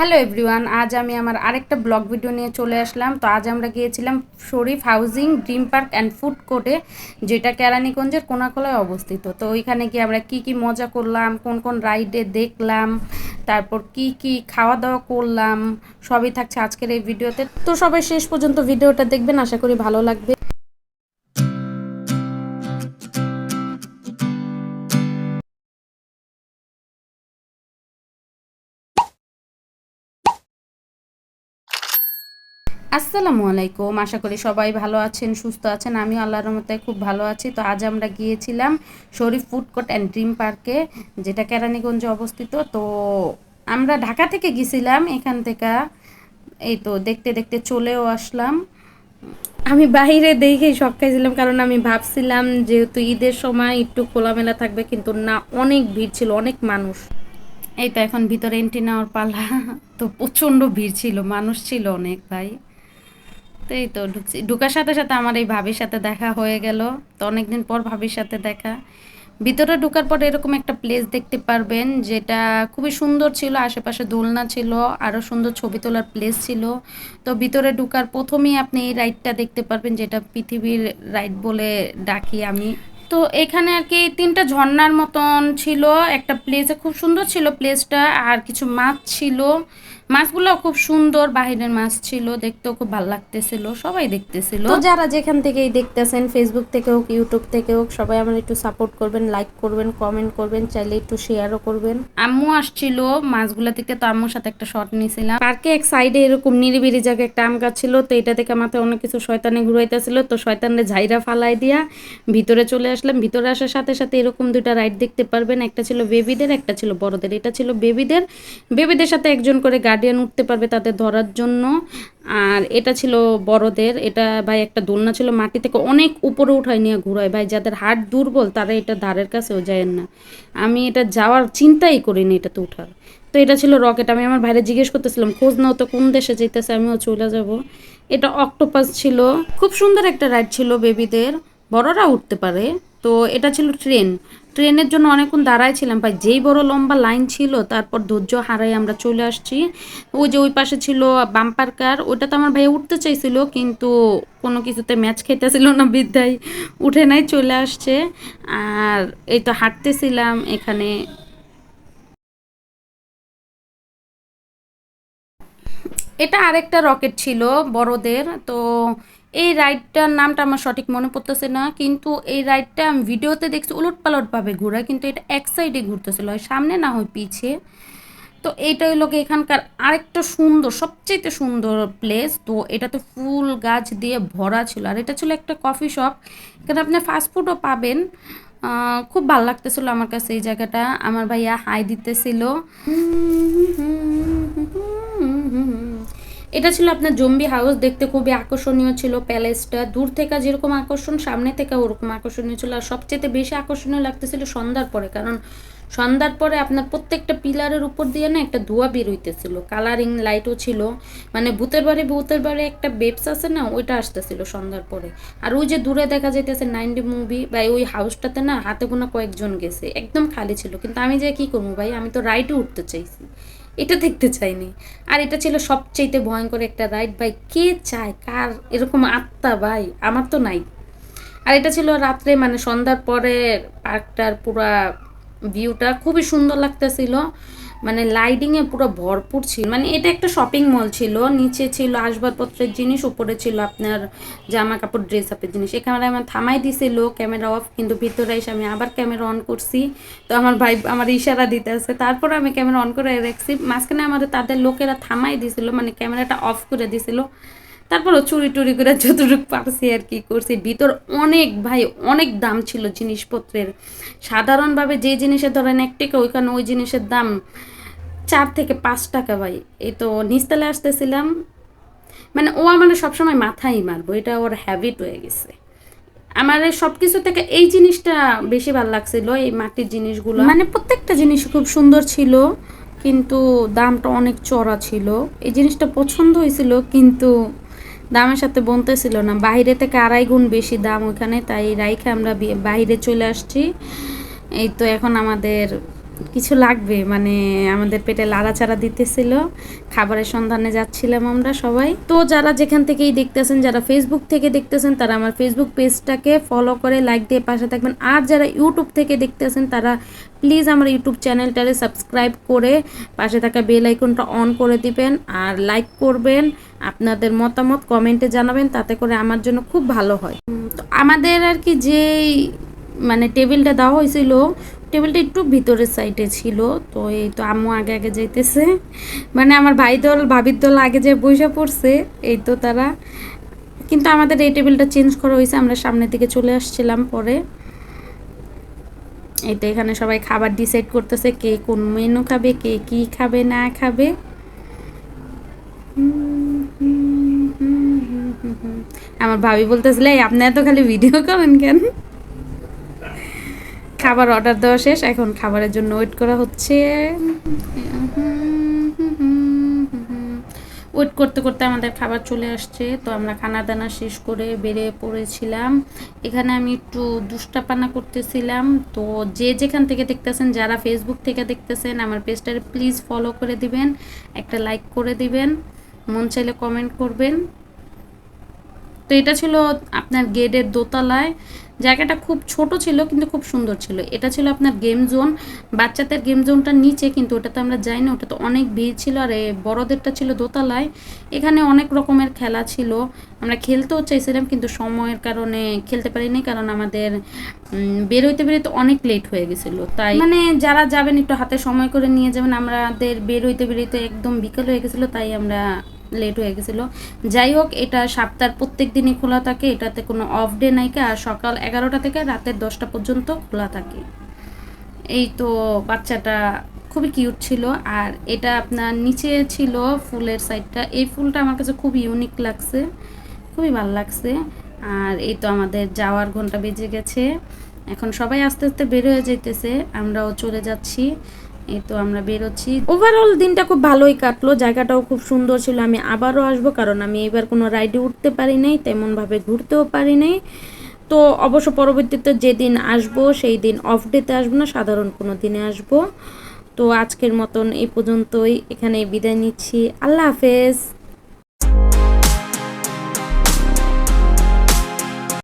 Hello everyone আজ আমি আমার আরেকটা ব্লগ ভিডিও নিয়ে চলে আসলাম। তো আজ আমরা গিয়েছিলাম Sharif housing dream park and food কোর্টে, যেটা কেরানীগঞ্জের কোনাকলায় অবস্থিত। তো ওইখানে গিয়ে আমরা কি কি মজা করলাম, কোন কোন রাইডে দেখলাম, তারপর কি কি খাওয়া দাওয়া করলাম, সবই থাকছে আজকের এই ভিডিওতে। তো সবাই শেষ পর্যন্ত ভিডিওটা দেখবেন, আশা করি ভালো লাগবে। আসসালামু আলাইকুম। আশা করি সবাই ভালো আছেন সুস্থ আছেন। আমি আল্লাহর রহমতে খুব ভালো আছি। তো আজ আমরা গিয়েছিলাম Sharif food court and dream পার্কে যেটা কেরানীগঞ্জে অবস্থিত। তো আমরা ঢাকা থেকে গেছিলাম এখান থেকে এই তো দেখতে দেখতে চলেও আসলাম। আমি বাইরে দেখেই শখ খাইছিলাম কারণ আমি ভাবছিলাম যেহেতু ঈদের সময় একটু খোলামেলা থাকবে কিন্তু না অনেক ভিড় ছিল অনেক মানুষ। এই তো এখন ভিতরে এন্ট্রি নেওয়ার পালা। তো প্রচণ্ড ভিড় ছিল মানুষ ছিল অনেক ভাই। এই তো ঢুকছি। ঢুকার সাথে সাথে আমার এই ভাবির সাথে দেখা হয়ে গেল। তো অনেকদিন পর ভাবির সাথে দেখা। ভিতরে ঢুকার পর এরকম একটা প্লেস দেখতে পারবেন, যেটা খুবই সুন্দর ছিল। আশেপাশে দোলনা ছিল আরও সুন্দর ছবি তোলার প্লেস ছিল। তো ভিতরে ঢুকার প্রথমেই আপনি এই রাইডটা দেখতে পারবেন, যেটা পৃথিবীর রাইড বলে ডাকি আমি। তো এখানে আর কি তিনটা ঝর্ণার মতন ছিল। একটা প্লেসে খুব সুন্দর ছিল প্লেসটা আর কিছু মাছ ছিল। মাছগুলো খুব সুন্দর বাহিরের মাছ ছিল দেখতেও খুব ভালো লাগতেছিল সবাই দেখতেছিল। তো যারা যেখান থেকেই দেখতেছেন ফেসবুক থেকে হোক ইউটিউব থেকে হোক সবাই আমার একটু সাপোর্ট করবেন লাইক করবেন কমেন্ট করবেন চাইলে একটু শেয়ারও করবেন। আম্মু আসছিল মাছগুলো থেকে তো আম্মুর সাথে একটা শট নিয়েছিলাম। পার্কে এক সাইডে এরকম নিরিবিরি জায়গায় একটা আম গাছ ছিল তো এটা থেকে মাথায় অনেক কিছু শয়তানে ঘুরাইতেছিল তো শয়তানরে ঝাইরা ফালাই দিয়া ভিতরে চলে আসলাম। ভিতরে আসার সাথে সাথে এরকম দুটা রাইড দেখতে পারবেন একটা ছিল বেবিদের একটা ছিল বড়দের। এটা ছিল বেবিদের বেবিদের সাথে একজন করে গার্ডিয়ান উঠতে পারবে তাদের ধরার জন্য। আর এটা ছিল বড়দের, এটা ভাই একটা দোলনা ছিল, মাটি থেকে অনেক উপরে উঠায় নিয়ে ঘুরায়। ভাই, যাদের হাট দুর্বল, তারা এটা ধারের কাছেও যায় না। আমি এটা যাওয়ার চিন্তাই করিনি এটাতে উঠার। তো এটা ছিল রকেট। আমি আমার ভাইরে জিজ্ঞেস করতেছিলাম, খোঁজ নাও তো, কোন দেশে যেতেছে, আমিও চলে যাব। এটা অক্টোপাস ছিল। খুব সুন্দর একটা রাইড ছিল বেবিদের বড়রা উঠতে পারে। তো এটা ছিল ট্রেন ট্রেনের জন্য অনেকক্ষণ দাঁড়ায় ছিলাম। ভাই, যেই বড় লম্বা লাইন ছিল, তারপর ধৈর্য হারাই আমরা চলে আসছি। ওই যে ওই পাশে ছিল বাম্পার কার, ওটা তো আমার ভাই উঠতে চাইছিল, কিন্তু কোনো কিছুতে ম্যাচ খেতেছিল না, বিদ্যায় উঠে নাই, চলে আসছে। আর এই তো হাঁটতেছিলাম এখানে। এটা আরেকটা রকেট ছিল বড়দের, তো এই রাইডটার নামটা আমার সঠিক মনে পড়তেছে না, কিন্তু এই রাইডটা আমি ভিডিওতে দেখছি উলট পালটভাবে ঘোরা, কিন্তু এটা এক সাইডে ঘুরতেছিল হয় সামনে না হয় পিছে। তো এইটা হলো এখানকার আরেকটা সুন্দর সবচেয়ে সুন্দর প্লেস তো এটাতে ফুল গাছ দিয়ে ভরা ছিল, আর এটা ছিল একটা কফি শপ এখানে আপনি ফাস্টফুডও পাবেন। খুব ভালো লাগতেছিল আমার কাছে এই জায়গাটা। আমার ভাইয়া হাই দিতেছিল। এটা ছিল আপনার জম্বি হাউস, দেখতে খুবই আকর্ষণীয় ছিল প্যালেসটা। দূর থেকে যেরকম আকর্ষণ, সামনে থেকে ওরকম আকর্ষণীয় ছিল। আর সবচেয়ে বেশি আকর্ষণীয় লাগতেছিল সন্ধ্যার পরে, কারণ সন্ধ্যার পরে আপনার প্রত্যেকটা পিলারের উপর দিয়ে না একটা ধোয়া বের হইতেছিল। কালারিং লাইটও ছিল। মানে ভূতের বাড়ি ভূতের বাড়ি একটা বেবস আছে না, ওইটা আসতেছিল সন্ধ্যার পরে। আর ওই যে দূরে দেখা যাইতেছে নাইনটি মুভি বা ওই হাউসটাতে না হাতে গোনা কয়েকজন গেছে। একদম খালি ছিল। কিন্তু আমি যে কি করব ভাই, আমি তো রাইডে উঠতে চাইছি। এটা দেখতে চাইনি। আর এটা ছিল সবচেয়েতে ভয়ঙ্কর একটা রাইড ভাই। কে চায়? কার? এরকম আত্মা ভাই, আমার তো নাই। আর এটা ছিল রাত্রে মানে সন্ধ্যার পরে পার্কটার পুরা ভিউটা খুবই সুন্দর লাগতেছিল। মানে লাইটিংয়ে পুরো ভরপুর ছিল। মানে এটা একটা শপিং মল ছিল, নিচে ছিল আসবাবপত্রের জিনিস, উপরে ছিল আপনার জামা কাপড় ড্রেস আপের জিনিস। এখানে আমার থামাই দিছিল ক্যামেরা অফ কিন্তু ভিতরে এসে আমি আবার ক্যামেরা অন করছি। তো আমার ভাই, আমার ইশারা দিতে আছে তারপর আমি ক্যামেরা অন করে রাখছি। মাঝখানে আমাদের তাদের লোকেরা থামাই দিছিল মানে ক্যামেরাটা অফ করে দিছিল। তারপরও চুরি টুরি করে যতটুকু পারছি আর কি করছি। ভিতর অনেক ভাই, অনেক দাম ছিল জিনিসপত্রের। সাধারণভাবে যে জিনিসের ধরেন এক টাকা ওইখানে ওই জিনিসের দাম চার থেকে পাঁচ টাকা ভাই। এই তো নিচতলে আসতেছিলাম। মানে ও আমার সবসময় মাথায় মারবো, এটা ওর হ্যাবিট হয়ে গেছে। আমার সব কিছু থেকে এই জিনিসটা বেশি ভালো লাগছিল, এই মাটির জিনিসগুলো। মানে প্রত্যেকটা জিনিস খুব সুন্দর ছিল, কিন্তু দামটা অনেক চড়া ছিল। এই জিনিসটা পছন্দ হয়েছিল, কিন্তু দামের সাথে বনতে ছিল না, বাইরে থেকে আড়াই গুণ বেশি দাম ওইখানে, তাই রাইখে আমরা বাইরে চলে আসছি। এই তো এখন আমাদের কিছু লাগবে মানে আমাদের পেটে লাড়াচাড়া দিতেছিল, খাবারের সন্ধানে যাচ্ছিলাম আমরা সবাই। তো যারা যেখান থেকেই দেখতেছেন, যারা ফেসবুক থেকে দেখতেছেন, তারা আমার ফেসবুক পেজটাকে ফলো করে লাইক দিয়ে পাশে থাকবেন। আর যারা ইউটিউব থেকে দেখতেছেন, তারা প্লিজ আমার ইউটিউব চ্যানেলটারে সাবস্ক্রাইব করে পাশে থাকা বেল আইকনটা অন করে দিবেন আর লাইক করবেন। আপনাদের মতামত কমেন্টে জানাবেন, তাতে করে আমার জন্য খুব ভালো হয়। তো আমাদের আর কি যেই মানে টেবিলটা দেওয়া হয়েছিল টেবিলটা একটু ভিতরের সাইডে ছিল তো এই তো আম্মু আগে আগে যাইতেছে। মানে আমার ভাই দল ভাবির দল আগে যে বইসা পড়ছে এই তো তারা। কিন্তু আমাদের এই টেবিলটা চেঞ্জ করা হয়েছে আমরা সামনের দিকে চলে আসছিলাম পরে। এই তো এখানে সবাই খাবার ডিসাইড করতেছে কে কোন মেনু খাবে কে কি খাবে না খাবে। আমার ভাবি বলতেছিল "এই, আপনি এত খালি ভিডিও করেন কেন? খাবার অর্ডার দেওয়া শেষ, এখন খাবারের জন্য ওয়েট করা হচ্ছে। ওয়েট করতে করতে আমাদের খাবার চলে আসছে, তো আমরা খানা দানা শেষ করে বেরিয়ে পড়েছিলাম। এখানে আমি একটু দুষ্টাপানা করতেছিলাম, তো যে যেখান থেকে দেখতেছেন, যারা ফেসবুক থেকে দেখতেছেন, আমার পেজটারে প্লিজ ফলো করে দিবেন, একটা লাইক করে দিবেন, মন চাইলে কমেন্ট করবেন। তো এটা ছিল আপনার গেটের দোতলায়। জায়গাটা খুব ছোট ছিল কিন্তু খুব সুন্দর ছিল। এটা ছিল আপনার গেম জোন বাচ্চাদের গেম জোনটার নিচে কিন্তু ওটাতে আমরা যাই না ওটা তো অনেক ভিড় ছিল আর বড়দেরটা ছিল দোতলায়। এখানে অনেক রকমের খেলা ছিল। আমরা খেলতেও চাইছিলাম কিন্তু সময়ের কারণে খেলতে পারিনি কারণ আমাদের উম, বের হইতে বেরোতে অনেক লেট হয়ে গেছিল। তাই মানে যারা যাবেন একটু হাতে সময় করে নিয়ে যাবেন আমাদের বের হইতে বেরোতে একদম বিকেল হয়ে গেছিল তাই আমরা লেট হয়ে গেছিল। যাই হোক, এটা সপ্তাহের প্রত্যেক দিনই খোলা থাকে, এটাতে কোনো অফ ডে নাইকা আর সকাল এগারোটা থেকে রাতের দশটা পর্যন্ত খোলা থাকে। এই তো বাচ্চাটা খুবই কিউট ছিল, আর এটা আপনার নিচে ছিল ফুলের সাইডটা এই ফুলটা আমার কাছে খুব ইউনিক লাগছে, খুবই ভালো লাগছে। আর এই তো আমাদের যাওয়ার ঘণ্টা বেজে গেছে। এখন সবাই আস্তে আস্তে বের হয়ে যেতেছে আমরাও চলে যাচ্ছি। এই তো আমরা বেরোচ্ছি। ওভারঅল দিনটা খুব ভালোই কাটলো, জায়গাটাও খুব সুন্দর ছিল, আমি আবারও আসব, কারণ আমি এবার কোনো রাইডে উঠতে পারি নাই, তেমনভাবে ঘুরতেও পারি নাই। তো অবশ্য পরবর্তীতে যেদিন আসব, সেই দিন অফ ডেতে আসব না, সাধারণ কোনো দিনে আসব। তো আজকের মতন এই পর্যন্তই এখানে বিদায় নিচ্ছি, আল্লাহ হাফেজ।